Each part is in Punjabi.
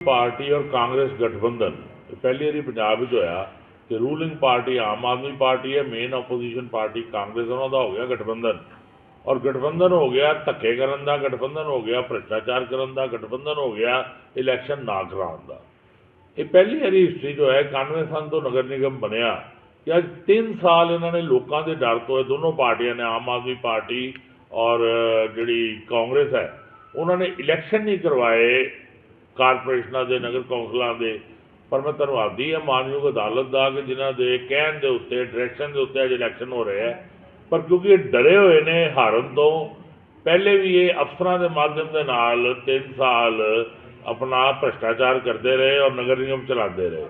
ਪਾਰਟੀ ਔਰ ਕਾਂਗਰਸ ਗਠਬੰਧਨ, ਇਹ ਪਹਿਲੀ ਵਾਰੀ ਪੰਜਾਬ ਵਿੱਚ ਹੋਇਆ ਕਿ ruling party Aam Aadmi party ਹੈ ਮੇਨ ਆਪੋਜੀਸ਼ਨ ਪਾਰਟੀ ਕਾਂਗਰਸ ਉਹਨਾਂ ਦਾ ਹੋ ਗਿਆ ਗਠਬੰਧਨ। ਔਰ ਗਠਬੰਧਨ ਹੋ ਗਿਆ ਧੱਕੇ ਕਰਨ ਦਾ, ਗਠਬੰਧਨ ਹੋ ਗਿਆ ਭ੍ਰਿਸ਼ਟਾਚਾਰ ਕਰਨ ਦਾ, ਗਠਬੰਧਨ ਹੋ ਗਿਆ ਇਲੈਕਸ਼ਨ ਨਾ ਕਰਾਉਣ ਦਾ। ਇਹ ਪਹਿਲੀ ਵਾਰੀ ਹਿਸਟਰੀ ਜੋ ਹੈ 91 ਸਾਲ ਤੋਂ ਨਗਰ ਨਿਗਮ ਬਣਿਆ ਕਿ ਅੱਜ 3 ਸਾਲ ਇਹਨਾਂ ਨੇ ਲੋਕਾਂ ਦੇ ਡਰ ਤੋਂ ਇਹ ਦੋਨੋਂ ਪਾਰਟੀਆਂ ਨੇ, ਆਮ ਆਦਮੀ ਪਾਰਟੀ ਔਰ ਜਿਹੜੀ ਕਾਂਗਰਸ ਹੈ, ਉਹਨਾਂ ਨੇ ਇਲੈਕਸ਼ਨ ਨਹੀਂ ਕਰਵਾਏ। ਕਾਰਪੋਰੇਸ਼ਨਾਂ ਦੇ, ਨਗਰ ਕੌਂਸਲਾਂ ਦੇ। ਪਰ ਮੈਂ ਧੰਨਵਾਦੀ ਹਾਂ, ਮਾਨਯੋਗ ਅਦਾਲਤ ਦਾ ਕਿ ਜਿਨ੍ਹਾਂ ਦੇ ਕਹਿਣ ਦੇ ਉੱਤੇ ਡਾਇਰੈਕਸ਼ਨ ਦੇ ਉੱਤੇ ਅੱਜ ਇਲੈਕਸ਼ਨ ਹੋ ਰਹੇ ਹੈ। ਪਰ ਕਿਉਂਕਿ ਇਹ ਡਰੇ ਹੋਏ ਨੇ ਹਾਰਨ ਤੋਂ, ਪਹਿਲੇ ਵੀ ਇਹ ਅਫਸਰਾਂ ਦੇ ਮਾਧਿਅਮ ਦੇ ਨਾਲ 3 ਸਾਲ ਆਪਣਾ ਭ੍ਰਿਸ਼ਟਾਚਾਰ ਕਰਦੇ ਰਹੇ ਔਰ ਨਗਰ ਨਿਗਮ ਚਲਾਉਂਦੇ ਰਹੇ।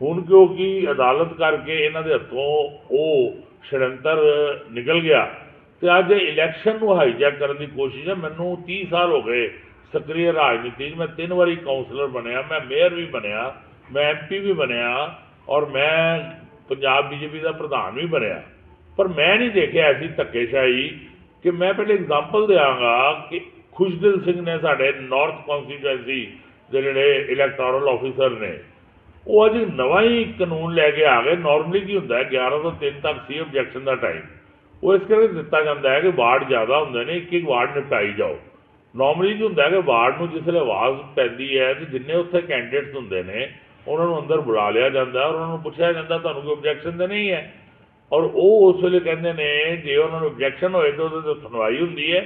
ਹੁਣ ਕਿਉਂਕਿ ਅਦਾਲਤ ਕਰਕੇ ਇਹਨਾਂ ਦੇ ਹੱਥੋਂ ਉਹ ਛੜੰਤਰ ਨਿਕਲ ਗਿਆ, ਤੇ ਅੱਜ ਇਲੈਕਸ਼ਨ ਨੂੰ ਹਾਈਜੈਕ ਕਰਨ ਦੀ ਕੋਸ਼ਿਸ਼ ਹੈ। ਮੈਨੂੰ 30 ਸਾਲ ਹੋ ਗਏ ਸਕਰੀय ਰਾਜਨੀਤੀ 'ਚ ਮੈਂ ਤਿੰਨ ਵਾਰੀ ਕਾਉਂਸਲਰ ਬਣਿਆ, ਮੈਂ ਮੇਅਰ ਵੀ ਬਣਿਆ, ਮੈਂ ਐਮਪੀ ਵੀ ਬਣਿਆ ਔਰ ਮੈਂ ਪੰਜਾਬ ਬੀਜੇਪੀ ਦਾ ਪ੍ਰਧਾਨ ਵੀ ਬਣਿਆ। ਪਰ ਮੈਂ ਨਹੀਂ ਦੇਖਿਆ ਐਸੀ ਧੱਕੇਸ਼ਾਹੀ ਕਿ ਮੈਂ ਪਹਿਲੇ ਐਗਜ਼ਾਮਪਲ ਦਿਆਂਗਾ ਕਿ ਖੁਸ਼ਦਿਲ ਸਿੰਘ ਨੇ ਸਾਡੇ ਨਾਰਥ ਕਨਸਟੀਟੂਐਂਸੀ ਦੇ ਜਿਹੜੇ ਇਲੈਕਟੋਰਲ ਆਫੀਸਰ ਨੇ, ਉਹ ਅੱਜ ਨਵਾਂ ਹੀ ਕਾਨੂੰਨ ਲੈ ਕੇ ਆ ਗਏ। ਨਾਰਮਲੀ ਕੀ ਹੁੰਦਾ ਹੈ 11 ਤੋਂ 3 ਤੱਕ ਸੀ ਆਬਜੈਕਸ਼ਨ ਦਾ ਟਾਈਮ ਉਹ ਇਸ ਕਰਕੇ ਦਿੱਤਾ ਜਾਂਦਾ ਹੈ ਕਿ ਵਾਰਡ ਜ਼ਿਆਦਾ ਹੁੰਦੇ ਨੇ ਇੱਕ ਇੱਕ ਵਾਰਡ ਨਿਪਟਾਈ ਜਾਓ। ਨਾਰਮਲੀ ਕੀ ਹੁੰਦਾ ਕਿ ਵਾਰਡ ਨੂੰ ਜਿਸ ਵੇਲੇ ਆਵਾਜ਼ ਪੈਂਦੀ ਹੈ ਤੇ ਜਿੰਨੇ ਉੱਥੇ ਕੈਂਡੀਡੇਟਸ ਹੁੰਦੇ ਨੇ, ਉਹਨਾਂ ਨੂੰ ਅੰਦਰ ਬੁਲਾ ਲਿਆ ਜਾਂਦਾ ਔਰ ਉਹਨਾਂ ਨੂੰ ਪੁੱਛਿਆ ਜਾਂਦਾ ਤੁਹਾਨੂੰ ਕੋਈ ਆਬਜੈਕਸ਼ਨ ਤਾਂ ਨਹੀਂ ਹੈ? ਔਰ ਉਹ ਉਸ ਵੇਲੇ ਕਹਿੰਦੇ ਨੇ ਜੇ ਉਹਨਾਂ ਨੂੰ ਆਬਜੈਕਸ਼ਨ ਹੋਏ ਤਾਂ ਉਹਦੇ ਤੇ ਸੁਣਵਾਈ ਹੁੰਦੀ ਹੈ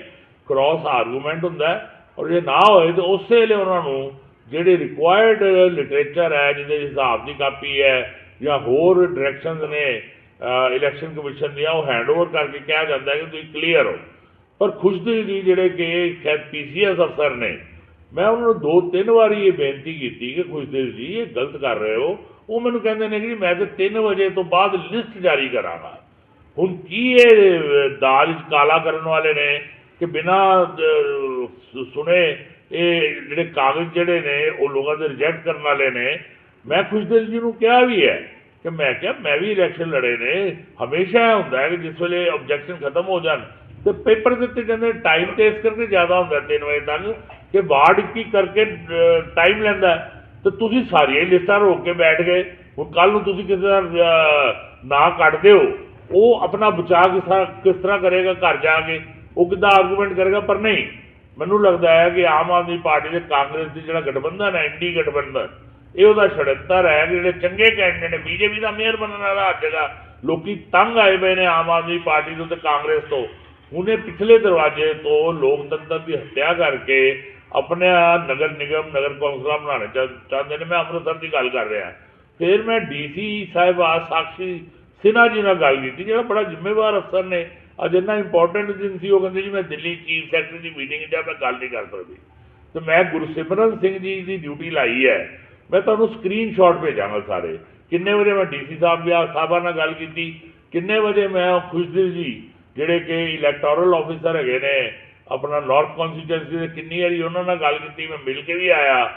ਕ੍ਰਾਸ ਆਰਗੂਮੈਂਟ ਹੁੰਦਾ ਹੈ ਔਰ ਜੇ ਨਾ ਹੋਏ ਤਾਂ ਉਸੇ ਵੇਲੇ ਉਹਨਾਂ ਨੂੰ ਜਿਹੜੇ ਰਿਕੁਆਇਰਡ ਲਿਟਰੇਚਰ ਹੈ, ਜਿਹਦੇ ਹਿਸਾਬ ਦੀ ਕਾਪੀ ਹੈ ਜਾਂ ਹੋਰ ਡਾਇਰੈਕਸ਼ਨਸ ਨੇ ਇਲੈਕਸ਼ਨ ਕਮਿਸ਼ਨ ਦੀਆਂ, ਉਹ ਹੈਂਡਓਵਰ ਕਰਕੇ ਕਿਹਾ ਜਾਂਦਾ ਹੈ ਕਿ ਤੁਸੀਂ ਕਲੀਅਰ ਹੋ। ਪਰ ਖੁਸ਼ਦਿਲ ਜੀ ਜਿਹੜੇ ਕਿ ਖੈਰ ਪੀਸੀਐਸ ਅਫਸਰ ਨੇ, ਮੈਂ ਉਹਨਾਂ ਨੂੰ ਦੋ ਤਿੰਨ ਵਾਰੀ ਇਹ ਬੇਨਤੀ ਕੀਤੀ ਕਿ ਖੁਸ਼ਦਿਲ ਜੀ, ਇਹ ਗਲਤ ਕਰ ਰਹੇ ਹੋ। ਉਹ ਮੈਨੂੰ ਕਹਿੰਦੇ ਨੇ ਕਿ ਮੈਂ ਤਾਂ 3 ਵਜੇ ਤੋਂ ਬਾਅਦ ਲਿਸਟ ਜਾਰੀ ਕਰਾਂਗਾ। ਹੁਣ ਕੀ ਇਹ ਦਾਜ ਕਾਲਾ ਕਰਨ ਵਾਲੇ ਨੇ ਕਿ ਬਿਨਾ ਸੁਣੇ ਇਹ ਜਿਹੜੇ ਕਾਗਜ਼ ਜਿਹੜੇ ਨੇ, ਉਹ ਲੋਕਾਂ ਦੇ ਰਿਜੈਕਟ ਕਰਨ ਵਾਲੇ ਨੇ? ਮੈਂ ਖੁਸ਼ਦਿਲ ਜੀ ਨੂੰ ਕਿਹਾ ਵੀ ਹੈ ਕਿ ਮੈਂ ਕਿਹਾ ਮੈਂ ਵੀ ਇਲੈਕਸ਼ਨ ਲੜੇ ਨੇ। ਹਮੇਸ਼ਾ ਇਹ ਹੁੰਦਾ ਹੈ ਕਿ ਜਿਸ ਵੇਲੇ ਆਬਜੈਕਸ਼ਨ ਖਤਮ ਹੋ ਜਾਣ ਤੇ ਪੇਪਰ ਦਿੱਤੇ ਜਾਂਦੇ ਟਾਈਮ ਤੇ ਇਸ ਕਰਕੇ ਜ਼ਿਆਦਾ ਹੁੰਦਾ 3 ਵਜੇ ਤੱਕ ਕਿ ਵਾਰਡ ਕੀ ਕਰਕੇ ਟਾਈਮ ਲੈਂਦਾ ਹੈ। ਤੇ ਤੁਸੀਂ ਸਾਰੀਆਂ ਹੀ ਲਿਸਟਾਂ ਰੋਕ ਕੇ ਬੈਠ ਗਏ। ਹੁਣ ਕੱਲ ਨੂੰ ਤੁਸੀਂ ਕਿਸੇ ਦਾ ਅਹ, ਨਾਂ ਕੱਢਦੇ ਹੋ। ਉਹ ਆਪਣਾ ਬਚਾਅ ਕਿਸ ਤਰ੍ਹਾਂ ਕਿਸ ਤਰ੍ਹਾਂ ਕਰੇਗਾ ਘਰ ਜਾ ਕੇ ਉਹ ਕਿੱਦਾਂ ਆਰਗੂਮੈਂਟ ਕਰੇਗਾ ਪਰ ਨਹੀਂ। ਮੈਨੂੰ ਲੱਗਦਾ ਹੈ ਕਿ ਆਮ ਆਦਮੀ ਪਾਰਟੀ ਦੇ ਕਾਂਗਰਸ ਦੀ ਜਿਹੜਾ ਗਠਬੰਧਨ ਹੈ ਇੰਡੀ ਗਠਬੰਧਨ ਇਹ ਉਹਦਾ ਛੜੱਤਰ ਹੈ ਕਿ ਜਿਹੜੇ ਚੰਗੇ ਕੈਂਡੀਡੇਟ ਨੇ ਬੀਜੇਪੀ ਦਾ ਮੇਅਰ ਬਣਨ ਵਾਲਾ ਹਰ ਜਗ੍ਹਾ ਲੋਕੀ ਤੰਗ ਆਏ ਪਏ ਨੇ ਆਮ ਆਦਮੀ ਪਾਰਟੀ ਤੋਂ ਤੇ ਕਾਂਗਰਸ ਤੋਂ। ਉਹਨੇ ਪਿਛਲੇ ਦਰਵਾਜ਼ੇ ਤੋਂ ਲੋਕਤੰਤਰ ਦੀ ਹੱਤਿਆ ਕਰਕੇ ਆਪਣੇ ਨਗਰ ਨਿਗਮ, ਨਗਰ ਕੌਂਸਲਾਂ ਬਣਾਉਣੇ ਚਾਹ- ਚਾਹੁੰਦੇ ਨੇ। ਮੈਂ ਅੰਮ੍ਰਿਤਸਰ ਦੀ ਗੱਲ ਕਰ ਰਿਹਾ। ਫਿਰ ਮੈਂ ਡੀਸੀ ਸਾਹਿਬਾ ਸਾਕਸ਼ੀ ਸਿਨਹਾ ਜੀ ਨਾਲ ਗੱਲ ਕੀਤੀ, ਜਿਹੜਾ ਬੜਾ ਜ਼ਿੰਮੇਵਾਰ ਅਫਸਰ ਨੇ। ਅੱਜ ਇੰਨਾ ਇੰਪੋਰਟੈਂਟ ਦਿਨ ਸੀ, ਉਹ ਕਹਿੰਦੇ ਜੀ, ਮੈਂ ਦਿੱਲੀ ਚੀਫ ਸੈਕਟਰੀ ਦੀ ਮੀਟਿੰਗ 'ਚ ਮੈਂ ਗੱਲ ਨਹੀਂ ਕਰ ਸਕਦੀ। ਤੇ ਮੈਂ ਗੁਰਸਿਮਰਨ ਸਿੰਘ ਜੀ ਦੀ ਡਿਊਟੀ ਲਾਈ ਹੈ। ਮੈਂ ਤੁਹਾਨੂੰ ਸਕਰੀਨਸ਼ਾਟ ਭੇਜਾਂਗਾ ਸਾਰੇ। ਕਿੰਨੇ ਵਜੇ ਮੈਂ ਡੀਸੀ ਸਾਹਿਬ ਜਾਂ ਸਾਹਿਬਾਂ ਨਾਲ ਗੱਲ ਕੀਤੀ। ਕਿੰਨੇ ਵਜੇ ਮੈਂ ਉਹ ਖੁਸ਼ਦਿਲ ਜੀ ਜਿਹੜੇ ਕਿ ਇਲੈਕਟੋਰਲ ਆਫੀਸਰ ਹੈਗੇ ਨੇ, ਆਪਣਾ ਨਾਰਥ ਕਨਸਟੀਟੂਐਂਸੀ ਦੇ ਕਿੰਨੀ ਵਾਰੀ ਉਹਨਾਂ ਨਾਲ ਗੱਲ ਕੀਤੀ, ਮੈਂ ਮਿਲ ਕੇ ਵੀ ਆਇਆ।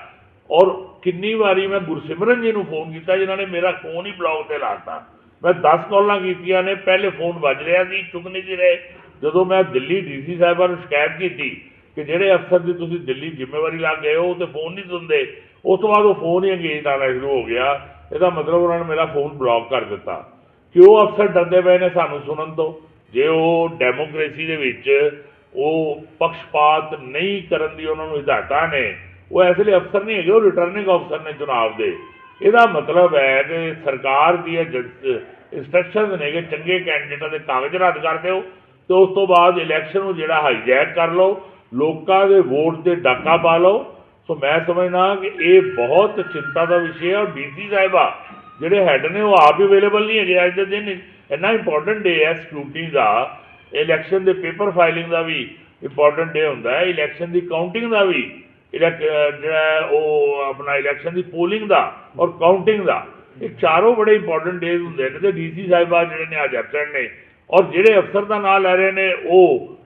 ਔਰ ਕਿੰਨੀ ਵਾਰੀ ਮੈਂ ਗੁਰਸਿਮਰਨ ਜੀ ਨੂੰ ਫੋਨ ਕੀਤਾ, ਜਿਨ੍ਹਾਂ ਨੇ ਮੇਰਾ ਫੋਨ ਹੀ ਬਲੌਕ ਤੇ ਲਾਤਾ ਮੈਂ 10 ਕਾਲਾਂ ਕੀਤੀਆਂ ਨੇ, ਪਹਿਲੇ ਫੋਨ ਵੱਜ ਰਿਹਾ ਸੀ, ਚੁੱਕ ਨਹੀਂ ਸੀ ਰਹੇ। ਜਦੋਂ ਮੈਂ ਦਿੱਲੀ ਡੀਸੀ ਸਾਹਿਬਾਂ ਨੂੰ ਸ਼ਿਕਾਇਤ ਕੀਤੀ ਕਿ ਜਿਹੜੇ ਅਫਸਰ ਦੀ ਤੁਸੀਂ ਦਿੱਲੀ ਜ਼ਿੰਮੇਵਾਰੀ ਲਾ ਗਏ ਹੋ, ਉਹ ਤੇ ਫੋਨ ਨਹੀਂ ਸੁਣਦੇ, ਉਸ ਤੋਂ ਬਾਅਦ ਉਹ ਫੋਨ ਹੀ ਅੰਗੇਜ ਆਉਣਾ ਸ਼ੁਰੂ ਹੋ ਗਿਆ। ਇਹਦਾ ਮਤਲਬ ਉਹਨਾਂ ਨੇ ਮੇਰਾ ਫੋਨ ਬਲੌਕ ਕਰ ਦਿੱਤਾ। ਕਿ ਉਹ ਅਫਸਰ ਡਰਦੇ ਪਏ ਨੇ ਸਾਨੂੰ ਸੁਣਨ ਤੋਂ? ਜੇ ਉਹ ਡੈਮੋਕ੍ਰੇਸੀ ਦੇ ਵਿੱਚ ਉਹ ਪੱਖਪਾਤ ਨਹੀਂ ਕਰਨ ਦੀ ਉਹਨਾਂ ਨੂੰ ਹਦਾਇਤਾਂ ਨੇ, ਉਹ ਇਸ ਲਈ ਅਫਸਰ ਨਹੀਂ ਹੈਗੇ, ਉਹ ਰਿਟਰਨਿੰਗ ਅਫਸਰ ਨੇ ਚੁਣਾਵ ਦੇ। ਇਹਦਾ ਮਤਲਬ ਹੈ ਕਿ ਸਰਕਾਰ ਦੀ ਇਨਸਟਰਕਸ਼ਨਸ ਨੇ ਕਿ ਚੰਗੇ ਕੈਂਡੀਡੇਟਾਂ ਦੇ ਕਾਗਜ਼ ਰੱਦ ਕਰ ਦਿਓ ਤੇ ਉਸ ਤੋਂ ਬਾਅਦ ਇਲੈਕਸ਼ਨ ਨੂੰ ਜਿਹੜਾ ਹਾਈਜੈਕ ਕਰ ਲਓ, ਲੋਕਾਂ ਦੇ ਵੋਟ ਤੇ ਡਾਕਾ ਪਾ ਲਓ। ਸੋ ਮੈਂ ਸਮਝਦਾ ਕਿ ਇਹ ਬਹੁਤ ਚਿੰਤਾ ਦਾ ਵਿਸ਼ੇ ਹੈ ਔਰ ਡੀਸੀ ਸਾਹਿਬਾ ਜਿਹੜੇ ਹੈੱਡ ਨੇ ਉਹ ਆਪ ਹੀ ਅਵੇਲੇਬਲ ਨਹੀਂ ਹੈਗੇ ਅੱਜ ਦੇ ਦਿਨ। ਇੰਨਾ ਇੰਪੋਰਟੈਂਟ ਡੇ ਹੈ ਸਕੂਟੀ ਦਾ ਇਲੈਕਸ਼ਨ ਦੇ ਪੇਪਰ ਫਾਈਲਿੰਗ ਦਾ ਵੀ ਇੰਪੋਰਟੈਂਟ ਡੇ ਹੁੰਦਾ ਹੈ ਇਲੈਕਸ਼ਨ ਦੀ ਕਾਊਂਟਿੰਗ ਦਾ ਵੀ ਇਲੈਕ ਜਿਹੜਾ ਉਹ ਆਪਣਾ ਇਲੈਕਸ਼ਨ ਦੀ ਪੋਲਿੰਗ ਦਾ ਔਰ ਕਾਊਂਟਿੰਗ ਦਾ ਇਹ ਚਾਰੋਂ ਬੜੇ ਇੰਪੋਰਟੈਂਟ ਡੇਜ਼ ਹੁੰਦੇ ਨੇ ਤੇ ਡੀਸੀ ਸਾਹਿਬਾ ਜਿਹੜੇ ਨੇ ਅੱਜ ਐਬਸੈਂਟ ਨੇ ਔਰ ਜਿਹੜੇ ਅਫਸਰ ਦਾ ਨਾਂ ਲੈ ਰਹੇ ਨੇ ਉਹ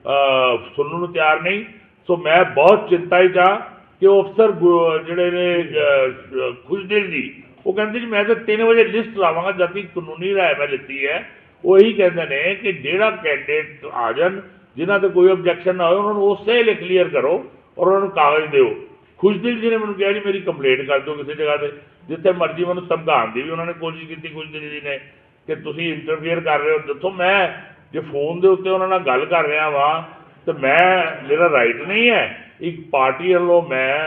ਸੁਣਨ ਨੂੰ ਤਿਆਰ ਨਹੀਂ ਸੋ ਮੈਂ ਬਹੁਤ ਚਿੰਤਾ ਹੀ ਆ ਕਿ ਉਹ ਅਫਸਰ ਗੁ- ਜਿਹੜੇ ਨੇ ਅਹ, ਖੁਸ਼ਦਿਲ ਜੀ ਉਹ ਕਹਿੰਦੇ ਜੀ, ਮੈਂ ਤਾਂ 3 ਵਜੇ ਲਿਸਟ ਲਾਵਾਂਗਾ, ਜਦ ਤੱਕ ਕਾਨੂੰਨੀ ਰਾਏ ਮੈਂ ਲਿੱਤੀ ਹੈ। ਉਹ ਇਹੀ ਕਹਿੰਦੇ ਨੇ ਕਿ ਜਿਹੜਾ ਕੈਂਡੀਡੇਟ ਆ ਜਾਣ, ਜਿਨ੍ਹਾਂ ਤੇ ਕੋਈ ਆਬਜੈਕਸ਼ਨ ਨਾ ਹੋਵੇ ਉਹਨਾਂ ਨੂੰ ਉਸੇ ਲਈ ਕਲੀਅਰ ਕਰੋ ਔਰ ਉਹਨਾਂ ਨੂੰ ਕਾਗਜ਼ ਦਿਓ। ਖੁਸ਼ਦਿਲ ਜੀ ਨੇ ਮੈਨੂੰ ਕਿਹਾ ਜੀ, ਮੇਰੀ ਕੰਪਲੇਂਟ ਕਰ ਦਿਓ ਕਿਸੇ ਜਗ੍ਹਾ ਤੇ। ਜਿੱਥੇ ਮਰਜ਼ੀ ਮੈਨੂੰ ਸਮਝਾਉਣ ਦੀ ਵੀ ਉਹਨਾਂ ਨੇ ਕੋਸ਼ਿਸ਼ ਕੀਤੀ, ਖੁਸ਼ਦਿਲ ਜੀ ਨੇ ਕਿ ਤੁਸੀਂ ਇੰਟਰਫੇਅਰ ਕਰ ਰਹੇ ਹੋ। ਜਿੱਥੋਂ ਮੈਂ ਜੇ ਫੋਨ ਦੇ ਉੱਤੇ ਉਹਨਾਂ ਨਾਲ ਗੱਲ ਕਰ ਰਿਹਾ ਵਾਂ, ਤੇ ਮੈਂ, ਮੇਰਾ ਰਾਈਟ ਨਹੀਂ ਹੈ। ਇੱਕ ਪਾਰਟੀ ਵੱਲੋਂ ਮੈਂ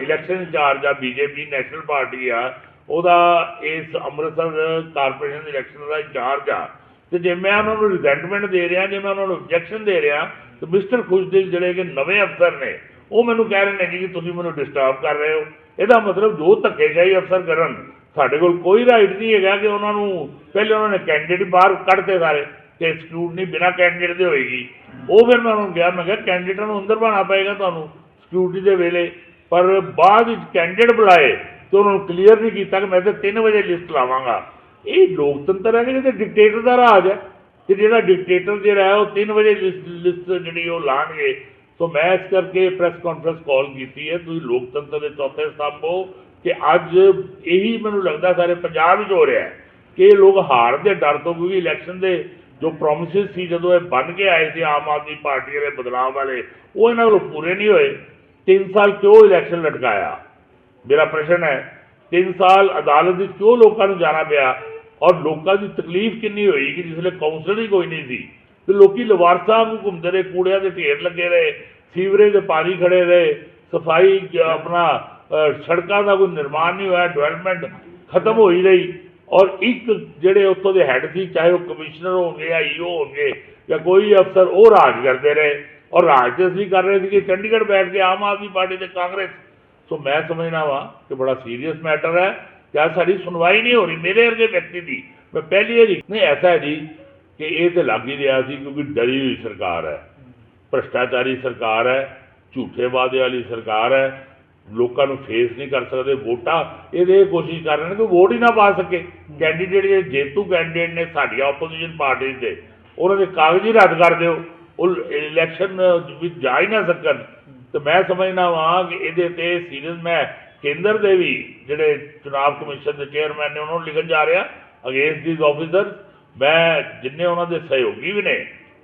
ਇਲੈਕਸ਼ਨ ਇੰਚਾਰਜ ਆ ਬੀਜੇਪੀ ਨੈਸ਼ਨਲ ਪਾਰਟੀ ਆ, ਉਹਦਾ ਇਸ ਅੰਮ੍ਰਿਤਸਰ ਕਾਰਪੋਰੇਸ਼ਨ ਇਲੈਕਸ਼ਨ ਦਾ ਇੰਚਾਰਜ ਆ। ਤੇ ਜੇ ਮੈਂ ਉਹਨਾਂ ਨੂੰ ਰਿਜ਼ੈਂਟਮੈਂਟ ਦੇ ਰਿਹਾ, ਜੇ ਮੈਂ ਉਹਨਾਂ ਨੂੰ ਆਬਜੈਕਸ਼ਨ ਦੇ ਰਿਹਾ, ਤੇ ਮਿਸਟਰ ਖੁਸ਼ਦਿਲ ਜਿਹੜੇ ਕਿ ਨਵੇਂ ਅਫਸਰ ਨੇ, ਉਹ ਮੈਨੂੰ ਕਹਿ ਰਹੇ ਨੇ ਜੀ ਕਿ ਤੁਸੀਂ ਮੈਨੂੰ ਡਿਸਟਰਬ ਕਰ ਰਹੇ ਹੋ। ਇਹਦਾ ਮਤਲਬ ਜੋ ਧੱਕੇਸ਼ਾਹੀ ਅਫਸਰ ਕਰਨ, ਸਾਡੇ ਕੋਲ ਕੋਈ ਰਾਈਟ ਨਹੀਂ ਹੈਗਾ ਕਿ ਉਹਨਾਂ ਨੂੰ ਪਹਿਲੇ ਉਹਨਾਂ ਨੇ ਕੈਂਡੀਡੇਟ ਬਾਹਰ ਕੱਢਤੇ ਸਾਰੇ, ਤੇ ਸਕਰੂਟਨੀ ਬਿਨਾਂ ਕੈਂਡੀਡੇਟ ਦੇ ਹੋਏਗੀ। ਉਹ ਫਿਰ ਮੈਂ ਉਹਨਾਂ ਨੂੰ ਕਿਹਾ, ਮੈਂ ਕਿਹਾ ਕੈਂਡੀਡੇਟਾਂ ਨੂੰ ਅੰਦਰ ਬਾਣਾ ਪਏਗਾ ਤੁਹਾਨੂੰ ਸਕਰੂਟਨੀ ਦੇ ਵੇਲੇ। ਪਰ ਬਾਅਦ ਵਿੱਚ ਕੈਂਡੀਡੇਟ ਬੁਲਾਏ ਤੇ ਉਹਨਾਂ ਨੂੰ ਕਲੀਅਰ ਨਹੀਂ ਕੀਤਾ ਕਿ ਮੈਂ ਤਾਂ 3 ਵਜੇ ਲਿਸਟ ਲਾਵਾਂਗਾ। ਇਹ ਲੋਕਤੰਤਰ ਹੈ ਕਿ ਇਹ ਡਿਕਟੇਟਰ ਦਾ ਰਾਜ ਹੈ। ਕਿ ਜਿਹੜਾ ਡਿਕਟੇਟਰ ਜਿਹੜਾ ਹੈ, ਉਹ 3 ਵਜੇ ਲਿਸਟ ਜਿਹੜੀ ਉਹ ਲਾਣਗੇ। ਸੋ ਮੈਂ ਇਸ ਕਰਕੇ ਪ੍ਰੈਸ ਕਾਨਫਰੰਸ ਕਾਲ ਕੀਤੀ ਹੈ। ਤੁਸੀਂ ਲੋਕਤੰਤਰ ਦੇ ਚੌਥੇ ਸਤੰਭ ਹੋ ਕਿ ਅੱਜ ਇਹੀ ਮੈਨੂੰ ਲੱਗਦਾ ਸਾਰੇ ਪੰਜਾਬ ਵਿੱਚ ਹੋ ਰਿਹਾ ਹੈ ਕਿ ਇਹ ਲੋਕ ਹਾਰ ਦੇ ਡਰ ਤੋਂ, ਕਿਉਂਕਿ ਇਲੈਕਸ਼ਨ ਦੇ ਜੋ ਪ੍ਰੋਮਿਸਿਸ ਸੀ ਜਦੋਂ ਇਹ ਬਣ ਕੇ ਆਏ ਸੀ, ਆਮ ਆਦਮੀ ਪਾਰਟੀ ਵਾਲੇ ਬਦਲਾਅ ਵਾਲੇ, ਉਹ ਇਹਨਾਂ ਕੋਲੋਂ ਪੂਰੇ ਨਹੀਂ ਹੋਏ। 3 ਸਾਲ ਕਿਉਂ ਇਲੈਕਸ਼ਨ ਲਟਕਾਇਆ? ਮੇਰਾ ਪ੍ਰਸ਼ਨ ਹੈ 3 ਸਾਲ ਅਦਾਲਤ ਵਿੱਚ ਕਿਉਂ ਲੋਕਾਂ ਨੂੰ ਜਾਣਾ ਪਿਆ? ਔਰ ਲੋਕਾਂ ਦੀ ਤਕਲੀਫ ਕਿੰਨੀ ਹੋਈ ਕਿ ਜਿਸਲੇ ਕਾਉਂਸਲ ਹੀ ਕੋਈ ਨਹੀਂ ਸੀ? ਤੇ ਲੋਕੀ ਲਵਾਰਸਾਂ ਨੂੰ ਘੁੰਮਦੇ ਰਹੇ, ਕੂੜਿਆਂ ਦੇ ਢੇਰ ਲੱਗੇ ਰਹੇ, ਸੀਵਰੇਜ ਦੇ ਪਾਣੀ ਖੜੇ ਰਹੇ, ਸਫ਼ਾਈ ਆਪਣਾ ਸੜਕਾਂ ਦਾ ਕੋਈ ਨਿਰਮਾਣ ਨਹੀਂ ਹੋਇਆ ਡਿਵੈਲਪਮੈਂਟ ਖਤਮ ਹੋਈ ਰਹੀ। ਔਰ ਇੱਕ ਜਿਹੜੇ ਉੱਥੋਂ ਦੇ ਹੈੱਡ ਸੀ, ਚਾਹੇ ਉਹ ਕਮਿਸ਼ਨਰ ਹੋਣਗੇ ਜਾਂ ਈਓ ਹੋਣਗੇ ਜਾਂ ਕੋਈ ਅਫਸਰ, ਉਹ ਰਾਜ ਕਰਦੇ ਰਹੇ। ਔਰ ਰਾਜ ਤੇ ਅਸੀਂ ਕਰ ਰਹੇ ਸੀ ਕਿ ਚੰਡੀਗੜ੍ਹ ਬੈਠ ਕੇ ਆਮ ਆਦਮੀ ਪਾਰਟੀ ਤੇ ਕਾਂਗਰਸ। ਸੋ ਮੈਂ ਸਮਝਣਾ ਵਾਂ ਕਿ ਬੜਾ ਸੀਰੀਅਸ ਮੈਟਰ ਹੈ। ਜਾਂ ਸਾਡੀ ਸੁਣਵਾਈ ਨਹੀਂ ਹੋ ਰਹੀ, ਮੇਰੇ ਵਰਗੇ ਵਿਅਕਤੀ ਦੀ। ਮੈਂ ਪਹਿਲੀ ਵਾਰੀ ਨਹੀਂ, ਐਸਾ ਹੈ ਜੀ ਕਿ ਇਹ ਤੇ ਲੱਗ ਹੀ ਰਿਹਾ ਸੀ ਕਿਉਂਕਿ ਡਰੀ ਹੋਈ ਸਰਕਾਰ ਹੈ। ਭ੍ਰਸ਼ਟਾਚਾਰੀ ਸਰਕਾਰ ਹੈ, ਝੂਠੇ ਵਾਅਦੇ ਵਾਲੀ ਸਰਕਾਰ ਹੈ। ਲੋਕਾਂ ਨੂੰ ਫੇਸ ਨਹੀਂ ਕਰ ਸਕਦੇ ਵੋਟਾਂ। ਇਹਦੇ ਇਹ ਕੋਸ਼ਿਸ਼ ਕਰ ਰਹੇ ਨੇ ਕਿ ਵੋਟ ਹੀ ਨਾ ਪਾ ਸਕੇ। ਕੈਂਡੀਡੇਟ ਜਿਹੜੇ ਜੇਤੂ ਕੈਂਡੀਡੇਟ ਨੇ ਸਾਡੀਆਂ ਆਪੋਜੀਸ਼ਨ ਪਾਰਟੀ ਦੇ, ਉਹਨਾਂ ਦੇ ਕਾਗਜ਼ ਹੀ ਰੱਦ ਕਰ ਦਿਓ। ਉਹ ਇਲੈਕਸ਼ਨ ਵਿੱਚ ਜਾ ਹੀ ਨਾ ਸਕਣ। ਤੇ ਮੈਂ ਸਮਝਦਾ ਵਾਂ ਕਿ ਇਹਦੇ ਤੇ ਸੀਰੀਅਸ ਮੈਂ ਕੇਂਦਰ ਦੇ ਵੀ ਜਿਹੜੇ ਚੁਣਾਵ ਕਮਿਸ਼ਨ ਦੇ ਚੇਅਰਮੈਨ ਨੇ ਉਹਨਾਂ ਨੂੰ ਲਿਖਣ ਜਾ ਰਿਹਾ ਅਗੇਂਸਟ ਥੀਸ ਆਫੀਸਰ ਮੈਂ ਜਿੰਨੇ ਉਹਨਾਂ ਦੇ ਸਹਿਯੋਗੀ ਵੀ ਨੇ,